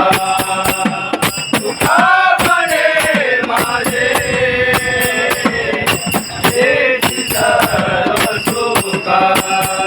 मारे छोका